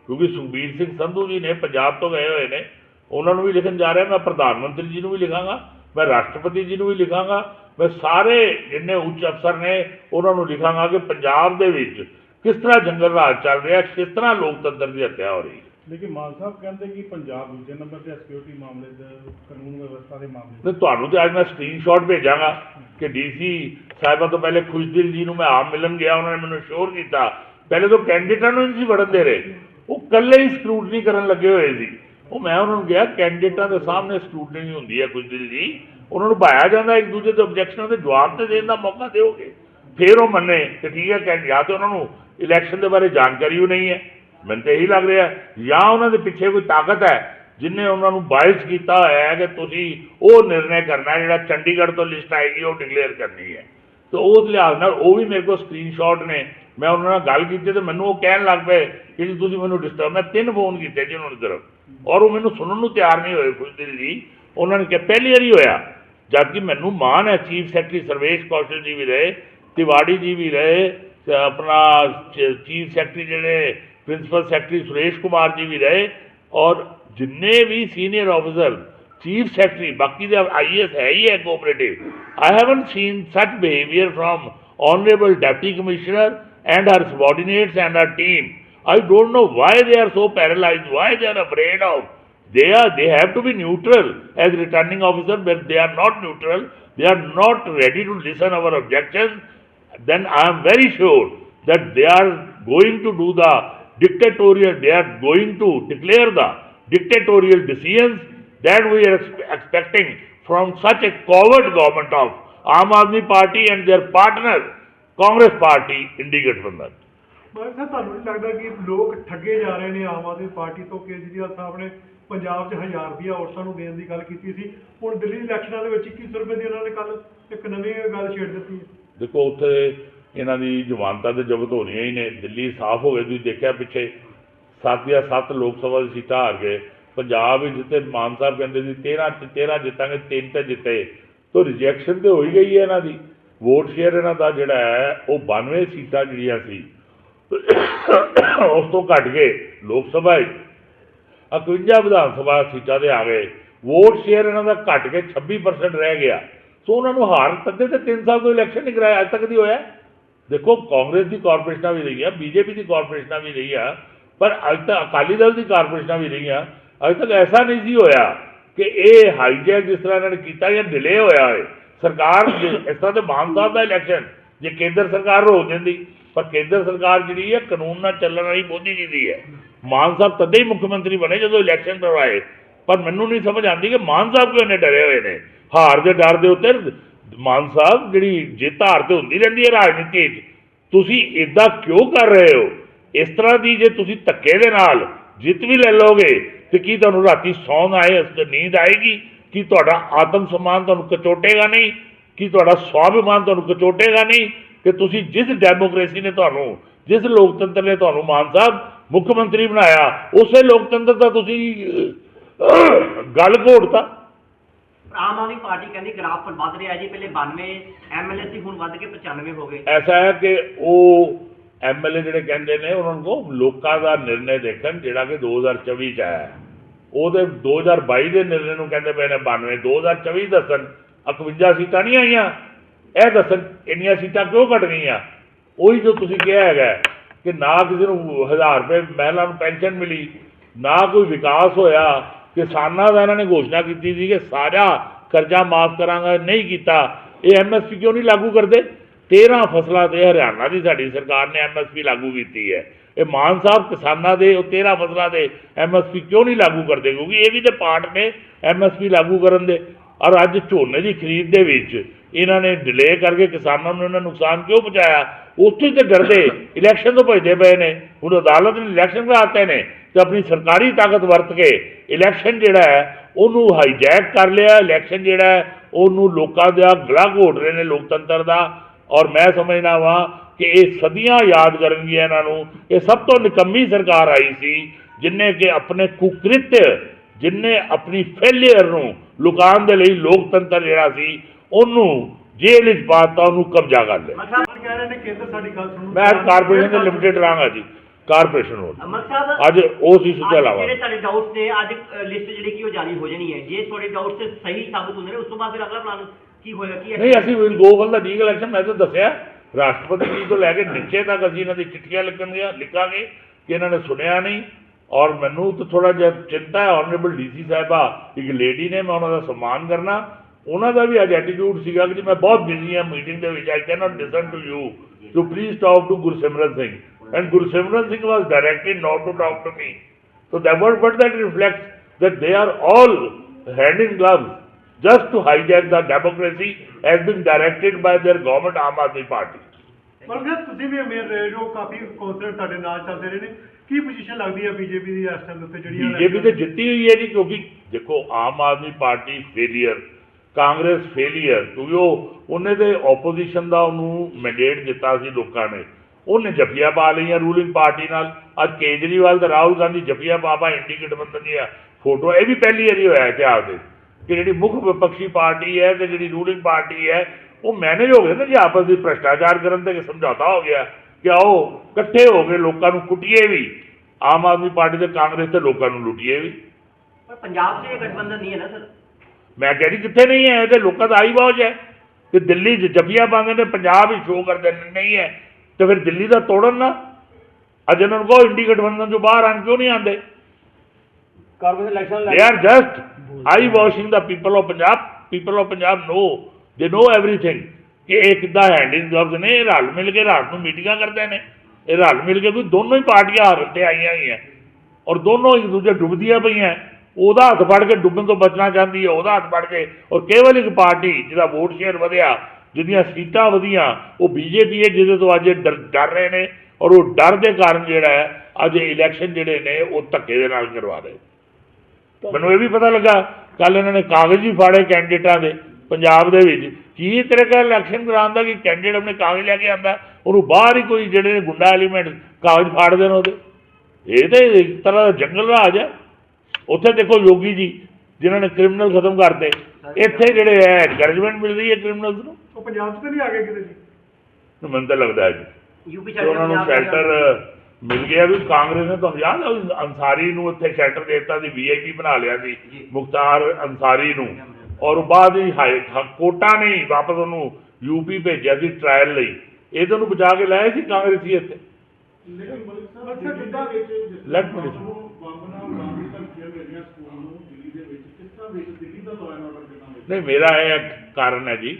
ਕਿਉਂਕਿ ਸੁਖਬੀਰ ਸਿੰਘ ਸੰਧੂ ਜੀ ਨੇ ਪੰਜਾਬ ਤੋਂ ਗਏ ਹੋਏ ਨੇ, ਉਹਨਾਂ ਨੂੰ ਵੀ ਲਿਖਣ ਜਾ ਰਿਹਾ। ਮੈਂ ਪ੍ਰਧਾਨ ਮੰਤਰੀ ਜੀ ਨੂੰ ਵੀ ਲਿਖਾਂਗਾ, ਮੈਂ ਰਾਸ਼ਟਰਪਤੀ ਜੀ ਨੂੰ ਵੀ ਲਿਖਾਂਗਾ, ਮੈਂ ਸਾਰੇ ਜਿੰਨੇ ਉੱਚ ਅਫਸਰ ਨੇ, ਉਹਨਾਂ ਨੂੰ ਲਿਖਾਂਗਾ ਕਿ ਪੰਜਾਬ ਦੇ ਵਿੱਚ ਕਿਸ ਤਰ੍ਹਾਂ ਜੰਗਲ ਰਾਜ ਚੱਲ ਰਿਹਾ, ਕਿਸ ਤਰ੍ਹਾਂ ਲੋਕਤੰਤਰ ਦੀ ਹੱਤਿਆ ਹੋ ਰਹੀ। ਹੈ ਲੇਕਿਨ ਮਾਨ ਸਾਹਿਬ ਕਹਿੰਦੇ ਕਿ ਪੰਜਾਬ ਦੂਜੇ ਨੰਬਰ ਤੇ ਸਿਕਿਉਰਿਟੀ ਮਾਮਲੇ ਦੇ, ਕਾਨੂੰਨ ਵਿਵਸਥਾ ਦੇ ਮਾਮਲੇ ਤੇ ਤੁਹਾਨੂੰ ਤੇ ਅੱਜ ਮੈਂ ਸਕਰੀਨਸ਼ਾਟ ਭੇਜਾਂਗਾ ਕਿ ਡੀਸੀ ਸਾਹਿਬਾਂ ਤੋਂ ਪਹਿਲੇ ਖੁਸ਼ਦਿਲ ਜੀ ਨੂੰ ਮੈਂ ਆਪ ਮਿਲਣ ਗਿਆ, ਉਹਨਾਂ ਨੇ ਮੈਨੂੰ ਸ਼ੋਰ ਕੀਤਾ। ਪਹਿਲੇ ਤਾਂ ਕੈਂਡੀਡੇਟਾਂ ਨੂੰ ਨਹੀਂ ਸੀ ਵੜਨ ਦੇ ਰਹੇ। ਉਹ ਇਕੱਲੇ ਹੀ ਸਕਰੂਟਨੀ ਕਰਨ ਲੱਗੇ ਹੋਏ ਸੀ। ਉਹ ਮੈਂ ਉਹਨਾਂ ਨੂੰ ਕਿਹਾ ਕੈਂਡੀਡੇਟਾਂ ਦੇ ਸਾਹਮਣੇ ਸਕਰੂਟਨੀ ਹੁੰਦੀ ਹੈ ਖੁਸ਼ਦਿਲ ਜੀ। ਉਹਨਾਂ ਨੂੰ ਭਾਇਆ ਜਾਂਦਾ, ਇੱਕ ਦੂਜੇ ਦੇ ਆਬਜੈਕਸ਼ਨਾਂ ਦੇ ਜਵਾਬ ਤੇ ਦੇਣ ਦਾ ਮੌਕਾ ਦਿਓਗੇ। ਫਿਰ ਉਹ ਮੰਨੇ ਕਿ ਠੀਕ ਹੈ ਕੈਂਡ ਜਾਂ ਤੇ ਉਹਨਾਂ ਨੂੰ ਇਲੈਕਸ਼ਨ ਦੇ ਬਾਰੇ ਜਾਣਕਾਰੀ ਉਹ ਨਹੀਂ ਹੈ। ਮੈਨੂੰ ਤਾਂ ਇਹੀ ਲੱਗ ਰਿਹਾ ਜਾਂ ਉਹਨਾਂ ਦੇ ਪਿੱਛੇ ਕੋਈ ਤਾਕਤ ਹੈ, ਜਿਨੇ ਉਹਨਾਂ ਨੂੰ ਬਾਇਸ ਕੀਤਾ ਹੋਇਆ ਹੈ ਕਿ ਤੁਸੀਂ ਉਹ ਨਿਰਣੈ ਕਰਨਾ ਜਿਹੜਾ ਚੰਡੀਗੜ੍ਹ ਤੋਂ ਲਿਸਟ ਆਏਗੀ, ਉਹ ਡਿਕਲੇਅਰ ਕਰਨੀ ਹੈ। ਤੇ ਉਸ ਲਿਹਾਜ਼ ਨਾਲ ਉਹ ਵੀ ਮੇਰੇ ਕੋਲ ਸਕਰੀਨਸ਼ਾਟ ਨੇ, ਮੈਂ ਉਹਨਾਂ ਨਾਲ ਗੱਲ ਕੀਤੀ ਤੇ ਮੈਨੂੰ ਉਹ ਕਹਿਣ ਲੱਗ ਪਏ ਕਿ ਜੀ ਤੁਸੀਂ ਮੈਨੂੰ ਡਿਸਟਰਬ ਮੈਂ ਤਿੰਨ ਫੋਨ ਕੀਤੇ ਜੀ ਉਹਨਾਂ ਨੂੰ ਸਿਰਫ, ਔਰ ਉਹ ਮੈਨੂੰ ਸੁਣਨ ਨੂੰ ਤਿਆਰ ਨਹੀਂ ਹੋਏ ਖੁਸ਼ਦਿਲ ਜੀ ਉਹਨਾਂ ਨੇ ਕਿਹਾ, ਪਹਿਲੀ ਵਾਰੀ ਹੋਇਆ ਜਦ ਕਿ ਮੈਨੂੰ ਮਾਣ ਹੈ ਚੀਫ ਸੈਕਟਰੀ ਸਰਵੇਸ਼ ਕੌਸ਼ਲ ਜੀ ਵੀ ਰਹੇ ਤਿਵਾੜੀ ਜੀ ਵੀ ਰਹੇ ਆਪਣਾ ਚੀਫ ਸੈਕਟਰੀ ਜਿਹੜੇ ਪ੍ਰਿੰਸੀਪਲ ਸੈਕਟਰੀ ਸੁਰੇਸ਼ ਕੁਮਾਰ ਜੀ ਵੀ ਰਹੇ ਔਰ ਜਿੰਨੇ ਵੀ ਸੀਨੀਅਰ ਆਫੀਸਰ ਚੀਫ ਸੈਕਟਰੀ ਬਾਕੀ ਦੇ ਆਈਐਸ ਹੈ ਹੀ ਹੈ cooperative I haven't seen such behaviour from honorable deputy commissioner and her subordinates and her team i don't know why they are so paralyzed why they are afraid of they are they have to be neutral as returning officer but they are not neutral they are not ready to listen our objections then i am very sure that they are going to do the dictatorial they are going to declare the dictatorial decisions that we are expe- expecting from such a coward government of Aam Aadmi Party and their partner Congress Party Indi Gadbandhan. ਮੈਂ ਕਿਹਾ ਤੁਹਾਨੂੰ ਨਹੀਂ ਲੱਗਦਾ ਕਿ ਲੋਕ ਠੱਗੇ ਜਾ ਰਹੇ ਨੇ ਆਮ ਆਦਮੀ ਪਾਰਟੀ ਤੋਂ ਕੇਜਰੀਵਾਲ ਸਾਹਿਬ ਨੇ ਪੰਜਾਬ 'ਚ 1000 ਰੁਪਇਆ ਔਰਤਾਂ ਨੂੰ ਦੇਣ ਦੀ ਗੱਲ ਕੀਤੀ ਸੀ ਹੁਣ ਦਿੱਲੀ ਇਲੈਕਸ਼ਨਾਂ ਦੇ ਵਿੱਚ 2100 ਰੁਪਏ ਦੀ ਉਹਨਾਂ ਨੇ ਕੱਲ ਇੱਕ ਨਵੀਂ ਗੱਲ ਛੇੜ ਦਿੱਤੀ ਹੈ ਦੇਖੋ ਉੱਥੇ ਇਹਨਾਂ ਦੀ ਜ਼ਮਾਨਤਾਂ ਤੇ ਜ਼ਬਤ ਹੋ ਰਹੀਆਂ ਹੀ ਨੇ। ਦਿੱਲੀ ਸਾਫ਼ ਹੋ ਗਈ ਤੁਸੀਂ ਦੇਖਿਆ ਪਿੱਛੇ, ਸੱਤ ਜਾਂ ਸੱਤ ਲੋਕ ਸਭਾ ਦੀ ਸੀਟਾਂ ਹਾਰ ਗਏ। ਪੰਜਾਬ ਵਿੱਚ ਜਿੱਥੇ ਮਾਨ ਸਾਹਿਬ ਕਹਿੰਦੇ ਸੀ 13 ਚ 13 ਜਿੱਤਾਂਗੇ, ਤਿੰਨ ਤੇ ਜਿੱਤੇ। ਤੋ ਰਿਜੈਕਸ਼ਨ ਤੇ ਹੋਈ ਗਈ ਹੈ ਇਹਨਾਂ ਦੀ। ਵੋਟ ਸ਼ੇਅਰ ਇਹਨਾਂ ਦਾ ਜਿਹੜਾ ਹੈ, ਉਹ 92 ਸੀਟਾਂ ਜਿਹੜੀਆਂ ਸੀ, ਉਸ ਤੋਂ ਘਟ ਗਏ ਲੋਕ ਸਭਾ 'ਚ 51 ਵਿਧਾਨ ਸਭਾ ਸੀਟਾਂ ਦੇ ਆ ਗਏ। ਵੋਟ ਸ਼ੇਅਰ ਇਹਨਾਂ ਦਾ ਘਟ ਕੇ 26% ਰਹਿ ਗਿਆ। ਸੋ ਉਹਨਾਂ ਨੂੰ ਹਾਰ ਤੱਕੇ ਤੇ 3 ਸਾਲ ਤੋਂ ਇਲੈਕਸ਼ਨ ਨਹੀਂ ਕਰਾਇਆ, ਅੱਜ ਤੱਕ ਦੀ ਹੋਇਆ। ਦੇਖੋ, ਕਾਂਗਰਸ ਦੀ ਕਾਰਪੋਰੇਸ਼ਨਾਂ ਵੀ ਰਹੀਆਂ ਬੀਜੇਪੀ ਦੀ ਕਾਰਪੋਰੇਸ਼ਨਾਂ ਵੀ ਰਹੀ ਆ, ਪਰ ਅੱਜ ਤੱਕ ਅਕਾਲੀ ਦਲ ਦੀ ਕਾਰਪੋਰੇਸ਼ਨਾਂ ਵੀ ਰਹੀਆਂ ਅੱਜ ਤੱਕ ਐਸਾ ਨਹੀਂ ਸੀ ਹੋਇਆ ਕਿ ਇਹ ਹਾਈਜੈਕ ਜਿਸ ਤਰ੍ਹਾਂ ਇਹਨਾਂ ਨੇ ਕੀਤਾ ਜਾਂ ਡਿਲੇ ਹੋਇਆ ਹੋਵੇ ਸਰਕਾਰ ਇਸ ਤਰ੍ਹਾਂ ਦੇ ਮਾਨ ਸਾਹਿਬ ਦਾ ਇਲੈਕਸ਼ਨ ਜੇ ਕੇਂਦਰ ਸਰਕਾਰ ਰੋਕ ਦਿੰਦੀ, ਪਰ ਕੇਂਦਰ ਸਰਕਾਰ ਜਿਹੜੀ ਹੈ ਕਾਨੂੰਨ ਨਾਲ ਚੱਲਣ ਵਾਲੀ ਮੋਦੀ ਜੀ ਦੀ ਹੈ ਮਾਨ ਸਾਹਿਬ ਤਦੇ ਹੀ ਮੁੱਖ ਮੰਤਰੀ ਬਣੇ ਜਦੋਂ ਇਲੈਕਸ਼ਨ ਕਰਵਾਏ। ਪਰ ਮੈਨੂੰ ਨਹੀਂ ਸਮਝ ਆਉਂਦੀ ਕਿ ਮਾਨ ਸਾਹਿਬ ਕਿਉਂ ਇੰਨੇ ਡਰੇ ਹੋਏ ਨੇ। ਹਾਰ ਦੇ ਡਰ ਦੇ ਉੱਤੇ ਮਾਨ ਸਾਹਿਬ, ਜਿਹੜੀ ਜਿੱਤ ਧਾਰ ਤੇ ਹੁੰਦੀ ਰਹਿੰਦੀ ਹੈ ਰਾਜਨੀਤੀ 'ਚ, ਤੁਸੀਂ ਇਦਾਂ ਕਿਉਂ ਕਰ ਰਹੇ ਹੋ? ਇਸ ਤਰ੍ਹਾਂ ਦੀ ਜੇ ਤੁਸੀਂ ਧੱਕੇ ਦੇ ਨਾਲ ਜਿੱਤ ਵੀ ਲੈ ਲਓਗੇ, ਤੇ ਕੀ ਤੁਹਾਨੂੰ ਰਾਤੀ ਸੌਣ ਆਏ ਤੇ ਨੀਂਦ ਆਏਗੀ? ਕੀ ਤੁਹਾਡਾ ਆਤਮ ਸਨਮਾਨ ਤੁਹਾਨੂੰ ਕਚੋਟੇਗਾ ਨਹੀਂ? ਕੀ ਤੁਹਾਡਾ ਸਵਾਭਿਮਾਨ ਤੁਹਾਨੂੰ ਕਚੋਟੇਗਾ ਨਹੀਂ? ਕਿ ਤੁਸੀਂ ਜਿਸ ਡੈਮੋਕ੍ਰੇਸੀ ਨੇ ਤੁਹਾਨੂੰ, ਜਿਸ ਲੋਕਤੰਤਰ ਨੇ ਤੁਹਾਨੂੰ ਮਾਨ ਸਾਹਿਬ ਮੁੱਖ ਮੰਤਰੀ ਬਣਾਇਆ, ਉਸੇ ਲੋਕਤੰਤਰ ਦਾ ਤੁਸੀਂ ਗੱਲ ਘੋੜਤਾ। ਆਮ ਆਦਮੀ ਪਾਰਟੀ ਕਹਿੰਦੀ ਗ੍ਰਾਫ ਪਰ ਵੱਧ ਰਿਹਾ ਜੀ, ਪਹਿਲੇ 92 ਐਮਐਲਏ ਸੀ, ਹੁਣ ਵੱਧ ਕੇ 95 ਹੋ ਗਏ। ਐਸਾ ਹੈ ਕਿ ਉਹ ਐਮਐਲਏ ਜਿਹੜੇ ਕਹਿੰਦੇ ਨੇ, ਉਹਨਾਂ ਨੂੰ ਲੋਕਾਂ ਦਾ ਨਿਰਣੇ ਦੇਖਣ, ਜਿਹੜਾ ਕਿ 2024 ਚ ਆਇਆ। ਉਹਦੇ 2022 ਦੇ ਨਿਰਣੇ ਨੂੰ ਕਹਿੰਦੇ ਪਏ ਨੇ 92 2024 ਦੱਸਣ 51 ਸੀਟਾਂ ਨਹੀਂ ਆਈਆਂ। ਇਹ ਦੱਸਣ, ਇੰਨੀਆਂ ਸੀਟਾਂ ਕਿਉਂ ਘਟ ਗਈਆਂ? ਉਹੀ ਜੋ ਤੁਸੀਂ ਕਿਹਾ ਹੈਗਾ ਕਿ ਨਾ ਕਿਸੇ ਨੂੰ 1000 ਰੁਪਏ ਮਹਿਲਾ ਨੂੰ ਪੈਨਸ਼ਨ ਮਿਲੀ, ਨਾ ਕੋਈ ਵਿਕਾਸ ਹੋਇਆ ਕਿਸਾਨਾਂ ਦਾ ਇਹਨਾਂ ਨੇ ਘੋਸ਼ਣਾ ਕੀਤੀ ਸੀ ਕਿ ਸਾਰਾ ਕਰਜ਼ਾ ਮਾਫ ਕਰਾਂਗਾ, ਨਹੀਂ ਕੀਤਾ। ਇਹ ਐਮਐਸਪੀ ਕਿਉਂ ਨਹੀਂ ਲਾਗੂ ਕਰਦੇ? 13 ਫਸਲਾਂ ਤੇ ਹਰਿਆਣਾ ਦੀ ਸਾਡੀ ਸਰਕਾਰ ਨੇ ਐਮਐਸਪੀ ਲਾਗੂ ਕੀਤੀ ਹੈ। ਇਹ ਮਾਨ ਸਾਹਿਬ ਕਿਸਾਨਾਂ ਦੇ, ਉਹ 13 ਫਸਲਾਂ ਦੇ ਐਮਐਸਪੀ ਕਿਉਂ ਨਹੀਂ ਲਾਗੂ ਕਰਦੇ? ਕਿਉਂਕਿ ਇਹ ਵੀ ਤੇ ਪਾਰਟ ਨੇ ਐਮਐਸਪੀ ਲਾਗੂ ਕਰਨ ਦੇ। ਔਰ ਅੱਜ ਝੋਨੇ ਦੀ ਖਰੀਦ ਦੇ ਵਿੱਚ ਇਹਨਾਂ ਨੇ ਡਿਲੇ ਕਰਕੇ ਕਿਸਾਨਾਂ ਨੂੰ ਇਹਨਾਂ ਨੁਕਸਾਨ ਕਿਉਂ ਪਹੁੰਚਾਇਆ? ਉੱਥੇ ਤੇ ਡਰਦੇ। ਇਲੈਕਸ਼ਨ ਤੋਂ ਭਜਦੇ ਪਏ ਨੇ। ਹੁਣ ਅਦਾਲਤ ਨੇ ਇਲੈਕਸ਼ਨ ਕਰਾਤੇ ਨੇ ਤੇ ਆਪਣੀ ਸਰਕਾਰੀ ਤਾਕਤ ਵਰਤ ਕੇ ਇਲੈਕਸ਼ਨ ਜਿਹੜਾ ਹੈ ਉਹਨੂੰ ਹਾਈਜੈਕ ਕਰ ਲਿਆ। ਇਲੈਕਸ਼ਨ ਜਿਹੜਾ ਹੈ ਉਹਨੂੰ ਲੋਕਾਂ ਦਾ ਗਲਾ ਘੋਟ ਰਹੇ ਨੇ ਲੋਕਤੰਤਰ ਦਾ। ਔਰ ਮੈਂ ਸਮਝਦਾ ਵਾਂ ਕਿ ਇਹ ਸਦੀਆਂ ਯਾਦ ਕਰਨਗੀਆਂ ਇਹਨਾਂ ਨੂੰ। ਇਹ ਸਭ ਤੋਂ ਨਿਕੰਮੀ ਸਰਕਾਰ ਆਈ ਸੀ ਜਿਨੇ ਕਿ ਆਪਣੇ ਕੁਕ੍ਰਿਤ ਜਿਨੇ ਆਪਣੀ ਫੇਲਿਅਰ ਨੂੰ ਲੁਕਾਉਣ ਦੇ ਲਈ ਲੋਕਤੰਤਰ ਜਿਹੜਾ ਸੀ ਉਹਨੂੰ ਜੇਲ੍ਹ ਵਿੱਚ ਪਾਤਾ ਉਹਨੂੰ ਕਬਜ਼ਾ ਕਰ ਲਿਆ। ਅਮਰ ਸਾਹਿਬ ਪਰ ਕਹਿ ਰਹੇ ਨੇ ਕੇਂਦਰ ਸਾਡੀ ਗੱਲ ਸੁਣੂ। ਮੈਂ ਕਾਰਪੋਰੇਸ਼ਨ ਦੇ ਲਿਮਟਿਡ ਰਹਾਂਗਾ ਜੀ। ਕਾਰਪੋਰੇਸ਼ਨ ਸਾਹਿਬ ਅੱਜ ਉਸ ਇਸ਼ੂ ਤੋਂ ਇਲਾਵਾ। ਜਿਹੜੇ ਤੁਹਾਡੇ ਡਾਊਟਸ ਨੇ ਅੱਜ ਲਿਸਟ ਜਿਹੜੀ ਕਿ ਉਹ ਜਾਰੀ ਹੋ ਜਾਣੀ ਹੈ। ਜੇ ਤੁਹਾਡੇ ਡਾਊਟਸ ਸਹੀ ਸਾਬਤ ਹੁੰਦੇ ਨੇ ਉਸ ਤੋਂ ਬਾਅਦ ਫਿਰ ਅਗਲਾ ਪਲਾਨ ਕੀ ਹੋਏਗਾ ਕੀ ਨਹੀਂ ਅਸੀਂ will go for the legal election ਮੈਂ ਤਾਂ ਦੱਸਿਆ ਰਾਸ਼ਟਰਪਤੀ ਜੀ ਤੋਂ ਲੈ ਕੇ ਨੀਚੇ ਤੱਕ ਅਸੀਂ ਇਹਨਾਂ ਦੀ ਚਿੱਠੀਆਂ ਲਿਖਣਗੇ ਲਿਖਾਂਗੇ ਕਿ ਇਹਨਾਂ ਨੇ ਸੁਣਿਆ ਨਹੀਂ। ਔਰ ਮੈਨੂੰ ਤਾਂ ਥੋੜਾ ਜਿਹਾ ਚਿੰਤਾ ਹੈ ਆਨਰੇਬਲ ਡੀਸੀ ਸਾਹਿਬਾ ਇੱਕ ਲੇਡੀ ਨੇ ਮੈਂ ਉਹਨਾਂ ਦਾ ਸਨਮਾਨ ਕਰਨਾ। ਉਹਨਾਂ ਦਾ ਵੀ ਅੱਜ ਐਟੀਟਿਊਡ ਸੀਗਾ ਕਿ ਮੈਂ ਬਹੁਤ ਬਿਜ਼ੀ ਹਾਂ ਮੀਟਿੰਗ ਦੇ ਵਿੱਚ I cannot listen to you to please talk to Gursimran Singh. And Gursimran Singh was directed not to talk to me So that what, what that reflects that they are all hand in gloves just to hijack the democracy has been directed by their government Aam Aadmi Party. ਫਿਰ ਤੁਸੀਂ ਵੀ ਅਮੀਰ ਰਹੇ ਜੋ ਕਾਫੀ ਕੌਂਸਲਰ ਤੁਹਾਡੇ ਨਾਲ ਚੱਲਦੇ ਰਹੇ ਨੇ। ਕੀ ਪੋਜੀਸ਼ਨ ਲੱਗਦੀ ਹੈ ਬੀਜੇਪੀ ਦੀ ਇਸ ਟਾਈਮ ਦੇ ਉੱਤੇ ਜਿਹੜੀ ਬੀਜੇਪੀ ਤੇ ਜਿੱਤੀ ਹੋਈ ਹੈ ਜੀ ਕਿਉਂਕਿ ਦੇਖੋ Aam Aadmi Party failure Congress failure ਕਿਉਂਕਿ ਉਹ ਉਹਨੇ ਤੇ ਆਪੋਜੀਸ਼ਨ ਦਾ ਉਹਨੂੰ ਮੈਂਡੇਟ ਦਿੱਤਾ ਸੀ ਲੋਕਾਂ ਨੇ। ਉਹਨੇ ਜਫੀਆਂ ਪਾ ਲਈਆਂ ਰੂਲਿੰਗ ਪਾਰਟੀ ਨਾਲ। ਅੱਜ ਕੇਜਰੀਵਾਲ ਤੇ ਰਾਹੁਲ ਗਾਂਧੀ ਜਫੀਆਂ ਪਾਪਾ ਇੰਡੀ ਗਠਬੰਧਨ ਦੀਆਂ ਫੋਟੋ ਇਹ ਵੀ ਪਹਿਲੀ ਵਾਰੀ ਹੋਇਆ ਇਤਿਹਾਸ ਦੇ ਕਿ ਜਿਹੜੀ ਮੁੱਖ ਵਿਪਕਸ਼ੀ ਪਾਰਟੀ ਹੈ ਤੇ ਜਿਹੜੀ ਰੂਲਿੰਗ ਪਾਰਟੀ ਹੈ ਉਹ ਮੈਨੇਜ ਹੋ ਗਏ ਨਾ ਜੀ ਆਪਸ ਵਿੱਚ ਭ੍ਰਸ਼ਟਾਚਾਰ ਕਰਨ ਤੇ ਸਮਝੌਤਾ ਹੋ ਗਿਆ ਕਿ ਆਓ ਇਕੱਠੇ ਹੋ ਕੇ ਲੋਕਾਂ ਨੂੰ ਕੁੱਟੀਏ ਵੀ। ਆਮ ਆਦਮੀ ਪਾਰਟੀ ਤੇ ਕਾਂਗਰਸ ਤੇ ਲੋਕਾਂ ਨੂੰ ਲੁੱਟੀਏ ਵੀ। ਪਰ ਪੰਜਾਬ 'ਚ ਇਹ ਗਠਬੰਧਨ ਨਹੀਂ ਹੈ ਨਾ ਸਰ। ਮੈਂ ਕਹਿ ਰਹੀ ਕਿੱਥੇ ਨਹੀਂ ਹੈ? ਇਹ ਤੇ ਲੋਕਾਂ ਦਾ ਆਈ ਬਹੁਤ ਹੈ। ਕਿ ਦਿੱਲੀ 'ਚ ਜੱਫੀਆਂ ਪਾਉਂਦੇ ਨੇ ਪੰਜਾਬ ਹੀ ਸ਼ੋਅ ਕਰਦੇ ਨਹੀਂ ਹੈ। ਤੇ ਫਿਰ ਦਿੱਲੀ ਦਾ ਤੋੜਨ ਨਾ। ਅੱਜ ਇਹਨਾਂ ਨੂੰ ਕਹੋ ਇੰਡੀ ਗਠਬੰਧਨ ਚੋਂ ਬਾਹਰ ਆਣ ਕਿਉਂ ਨਹੀਂ ਆਉਂਦੇ? Corporation election they are just eye washing the people of Punjab. People of Punjab know they know everything ਕਿ ਇਹ ਕਿੱਦਾਂ ਹੈਂਡ ਇਨ ਗਲਵਸ ਨੇ ਇਹ ਰਲ ਮਿਲ ਕੇ ਰਾਤ ਨੂੰ ਮੀਟਿੰਗਾਂ ਕਰਦੇ ਨੇ। ਇਹ ਰਲ ਮਿਲ ਕੇ ਕੋਈ ਦੋਨੋਂ ਹੀ ਪਾਰਟੀਆਂ ਹਾਰਨ ਤੇ ਆਈਆਂ ਹੋਈਆਂ ਔਰ ਦੋਨੋਂ ਇੱਕ ਦੂਜੇ ਡੁੱਬਦੀਆਂ ਪਈਆਂ। ਉਹਦਾ ਹੱਥ ਫੜ ਕੇ ਡੁੱਬਣ ਤੋਂ ਬਚਣਾ ਚਾਹੁੰਦੀ ਹੈ ਉਹਦਾ ਹੱਥ ਫੜ ਕੇ। ਔਰ ਕੇਵਲ ਇੱਕ ਪਾਰਟੀ ਜਿਹਦਾ ਵੋਟ ਸ਼ੇਅਰ ਵਧਿਆ ਜਿਹਦੀਆਂ ਸੀਟਾਂ ਵਧੀਆਂ ਉਹ ਬੀਜੇਪੀ ਹੈ ਜਿਹਦੇ ਤੋਂ ਅੱਜ ਡਰ ਡਰ ਰਹੇ ਨੇ ਔਰ ਉਹ ਡਰ ਦੇ ਕਾਰਨ ਜਿਹੜਾ ਹੈ ਅੱਜ ਇਲੈਕਸ਼ਨ ਜਿਹੜੇ ਨੇ ਉਹ ਧੱਕੇ ਦੇ ਨਾਲ ਕਰਵਾ ਰਹੇ ਮੈਨੂੰ ਇਹ ਵੀ ਪਤਾ ਲੱਗਾ ਕੱਲ ਇਹਨਾਂ ਨੇ ਕਾਗਜ਼ ਵੀ ਫਾੜੇ ਕੈਂਡੀਡੇਟਾਂ ਦੇ ਪੰਜਾਬ ਦੇ ਵਿੱਚ। ਕੀ ਤੇਰੇ ਕੋਲ ਇਲੈਕਸ਼ਨ ਕਰਾਉਣ ਦਾ ਕਿ ਕੈਂਡੀਡੇਟ ਆਪਣੇ ਕਾਗਜ਼ ਲੈ ਕੇ ਆਂਦਾ ਉਹਨੂੰ ਬਾਹਰ ਹੀ ਕੋਈ ਜਿਹੜੇ ਨੇ ਗੁੰਡਾ ਐਲੀਮੈਂਟ ਕਾਗਜ਼ ਫਾੜਦੇ ਨੇ ਉਹਦੇ। ਇਹ ਤੇ ਇੱਕ ਤਰ੍ਹਾਂ ਦਾ ਜੰਗਲ ਰਾਜ ਹੈ। ਉੱਥੇ ਦੇਖੋ ਯੋਗੀ ਜੀ ਜਿਨ੍ਹਾਂ ਨੇ ਕ੍ਰਿਮੀਨਲ ਖਤਮ ਕਰਤੇ। ਇੱਥੇ ਜਿਹੜੇ ਹੈ ਐਨਕਰੇਜਮੈਂਟ ਮਿਲ ਰਹੀ ਹੈ ਕ੍ਰਿਮੀਨਲਸ ਨੂੰ। ਪੰਜਾਬ 'ਚ ਤਾਂ ਨਹੀਂ ਆ ਗਏ ਕਿਤੇ ਜੀ? ਮੈਨੂੰ ਤਾਂ ਲੱਗਦਾ ਹੈ ਜੀ। ਯੂਪੀ ਤੇ ਉਹਨਾਂ ਨੂੰ ਸ਼ੈਲਟਰ ਮਿਲ ਗਿਆ ਵੀ ਕਾਂਗਰਸ ਨੇ ਤੁਹਾਨੂੰ ਯਾਦ ਹੈ ਉਸ ਅੰਸਾਰੀ ਨੂੰ ਉੱਥੇ ਸ਼ੈਲਟਰ ਦੇ ਦਿੱਤਾ ਸੀ ਵੀਆਈਪੀ ਬਣਾ ਲਿਆ ਸੀ ਜੀ। ਮੁਖਤਾਰ ਅੰਸਾਰੀ ਨੂੰ। ਔਰ ਬਾਅਦ ਹੀ ਹਾਈ ਕੋਟਾ ਨੇ ਹੀ ਵਾਪਸ ਉਹਨੂੰ ਯੂਪੀ ਭੇਜਿਆ ਸੀ ਟ੍ਰਾਇਲ ਲਈ। ਇਹ ਤਾਂ ਉਹਨੂੰ ਬਚਾ ਕੇ ਲਾਇਆ ਸੀ ਕਾਂਗਰਸੀ ਇੱਥੇ। ਲੇਕਿਨ ਮਲਿਕ ਸਾਹਿਬ ਦਿੱਲੀ ਦੇ ਵਿੱਚ ਜਿਸ Let me ਤਰ੍ਹਾਂ listen. ਨੂੰ ਬੰਬ ਨਾਲ ਉਡਾਉਣ ਦੀ ਧਮਕੀਆਂ ਮਿਲੀਆਂ ਸਕੂਲ ਨੂੰ ਦਿੱਲੀ ਦੇ ਵਿੱਚ ਕਿਸ ਤਰ੍ਹਾਂ ਵਿੱਚ ਦਿੱਲੀ ਦਾ ਲਾਅ ਐਂਡ ਆਰਡਰ ਕਿੰਨਾ ਵਿੱਚ ਨਹੀਂ ਮੇਰਾ ਇਹ ਕਾਰਨ ਹੈ ਜੀ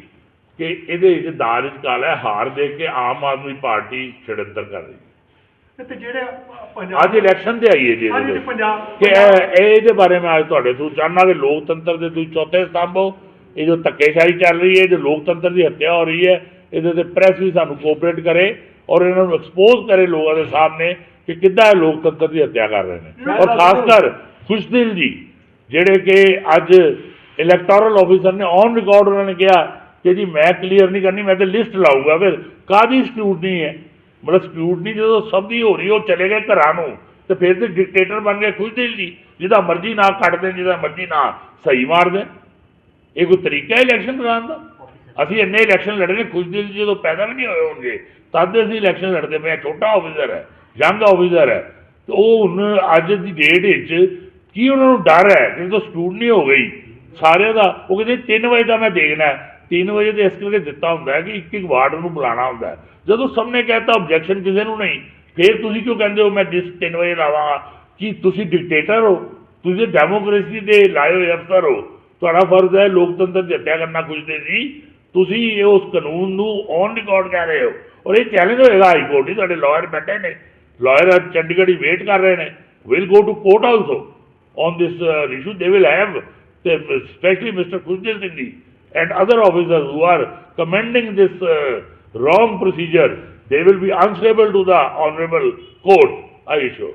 ਕਿ ਇਹਦੇ ਵਿੱਚ ਕਾਲਾ ਹੈ ਹਾਰ ਦੇ ਕੇ ਆਮ ਆਦਮੀ ਪਾਰਟੀ ਛੜੰਤਰ ਕਰ ਰਹੀ ਹੈ। ਤੇ ਜਿਹੜੇ ਪੰਜਾਬ ਅੱਜ ਇਲੈਕਸ਼ਨ ਤੇ ਆਈ ਹੈ ਜੀ ਹਾਂਜੀ ਇਹਦੇ ਜੀ, ਵਿੱਚ। ਪੰਜਾਬ ਕਿ ਇਹ ਇਹ ਇਹਦੇ ਬਾਰੇ ਮੈਂ ਅੱਜ ਤੁਹਾਡੇ ਤੋਂ ਚਾਹਨਾ ਕਿ ਲੋਕਤੰਤਰ ਦੇ ਤੁਸੀਂ ਚੌਥੇ ਸਤੰਭ ਹੋ। ਇਹ ਜੋ ਧੱਕੇਸ਼ਾਹੀ ਚੱਲ ਰਹੀ ਹੈ ਜੋ ਲੋਕਤੰਤਰ ਦੀ ਹੱਤਿਆ ਹੋ ਰਹੀ ਹੈ ਇਹਦੇ ਤੇ ਪ੍ਰੈਸ ਵੀ ਸਾਨੂੰ ਕੋਆਪਰੇਟ ਕਰੇ ਔਰ ਇਹਨਾਂ ਨੂੰ ਐਕਸਪੋਜ਼ ਕਰੇ ਲੋਕਾਂ ਦੇ ਸਾਹਮਣੇ ਕਿ ਕਿੱਦਾਂ ਇਹ ਲੋਕਤੰਤਰ ਦੀ ਹੱਤਿਆ ਕਰ ਰਹੇ ਨੇ। ਔਰ ਖਾਸ ਕਰ ਖੁਸ਼ਦਿਲ ਜੀ ਜਿਹੜੇ ਕਿ ਅੱਜ ਇਲੈਕਟੋਰਲ ਆਫੀਸਰ ਨੇ ਔਨ ਰਿਕਾਰਡ ਉਹਨਾਂ ਨੇ ਕਿਹਾ ਕਿ ਜੀ ਮੈਂ ਕਲੀਅਰ ਨਹੀਂ ਕਰਨੀ, ਮੈਂ ਤੇ ਲਿਸਟ ਲਾਊਗਾ ਫਿਰ। ਕਾਦੀ ਸਕਰੂਟਨੀ ਹੈ? ਮਤਲਬ ਸਕਰੂਟਨੀ ਜਦੋਂ ਸਭ ਦੀ ਹੋ ਰਹੀ, ਉਹ ਚਲੇ ਗਏ ਘਰਾਂ ਨੂੰ। ਤੇ ਫਿਰ ਤੇ ਡਿਕਟੇਟਰ ਬਣ ਗਏ ਖੁਸ਼ਦਿਲ ਜੀ ਜਿਹਦਾ ਮਰਜ਼ੀ ਨਾ ਕੱਟ ਦੇਣ, ਜਿਹਦਾ ਮਰਜ਼ੀ ਨਾ ਸਹੀ ਮਾਰ ਦੇਣ। ਇਹ ਕੋਈ ਤਰੀਕਾ ਹੈ ਇਲੈਕਸ਼ਨ ਕਰਾਉਣ ਦਾ? ਅਸੀਂ ਇੰਨੇ ਇਲੈਕਸ਼ਨ ਲੜੇ ਨੇ ਖੁਸ਼ਦਿਲ ਜੀ ਜਦੋਂ ਪੈਦਾ ਵੀ ਨਹੀਂ ਹੋਏ ਹੋਣਗੇ, ਤਦ ਅਸੀਂ ਇਲੈਕਸ਼ਨ ਲੜਦੇ ਪਏ ਛੋਟਾ ਆਫੀਸਰ ਹੈ ਯੰਗ ਆਫੀਸਰ ਹੈ। ਤੇ ਉਹ ਹੁਣ ਅੱਜ ਦੀ ਡੇਟ ਵਿੱਚ ਕੀ ਉਹਨਾਂ ਨੂੰ ਡਰ ਹੈ? ਕਿ ਜਦੋਂ ਸਕੂਟਨੀ ਹੋ ਗਈ, ਸਾਰਿਆਂ ਦਾ, ਉਹ ਕਹਿੰਦੇ 3 ਵਜੇ ਦਾ ਮੈਂ ਦੇਖਣਾ 3 ਵਜੇ ਤੇ ਇਸ ਕਰਕੇ ਦਿੱਤਾ ਹੁੰਦਾ ਕਿ ਇੱਕ ਇੱਕ ਵਾਰਡ ਨੂੰ ਬੁਲਾਉਣਾ ਹੁੰਦਾ ਜਦੋਂ ਸਭ ਨੇ ਕਹਿਤਾ ਆਬਜੈਕਸ਼ਨ ਕਿਸੇ ਨੂੰ ਨਹੀਂ ਫਿਰ ਤੁਸੀਂ ਕਿਉਂ ਕਹਿੰਦੇ ਹੋ ਮੈਂ ਜਿਸ 3 ਵਜੇ ਲਾਵਾਂਗਾ ਕਿ ਤੁਸੀਂ ਡਿਕਟੇਟਰ ਹੋ? ਤੁਸੀਂ ਡੈਮੋਕ੍ਰੇਸੀ ਦੇ ਲਾਏ ਹੋਏ ਅਫਸਰ ਹੋ। ਤੁਹਾਡਾ ਫਰਜ਼ ਹੈ ਲੋਕਤੰਤਰ ਦੀ ਹੱਤਿਆ ਕਰਨਾ ਕੁਝ ਕੁਝਦੇ ਜੀ ਤੁਸੀਂ ਉਸ ਕਾਨੂੰਨ ਨੂੰ ਔਨ ਰਿਕਾਰਡ ਕਹਿ ਰਹੇ ਹੋ। ਔਰ ਇਹ ਚੈਲੰਜ ਹੋਏਗਾ ਹਾਈ ਕੋਰਟ ਦੀ ਤੁਹਾਡੇ ਲਾਇਰ ਬੈਠੇ ਨੇ। ਲਾਇਰ ਅੱਜ ਚੰਡੀਗੜ੍ਹ ਹੀ ਵੇਟ ਕਰ ਰਹੇ ਨੇ। Will go to court also on this uh, issue, they will have, they- especially Mr. Kujal and other officers who are commending this uh, wrong procedure, they will be answerable to the honorable court, I assure.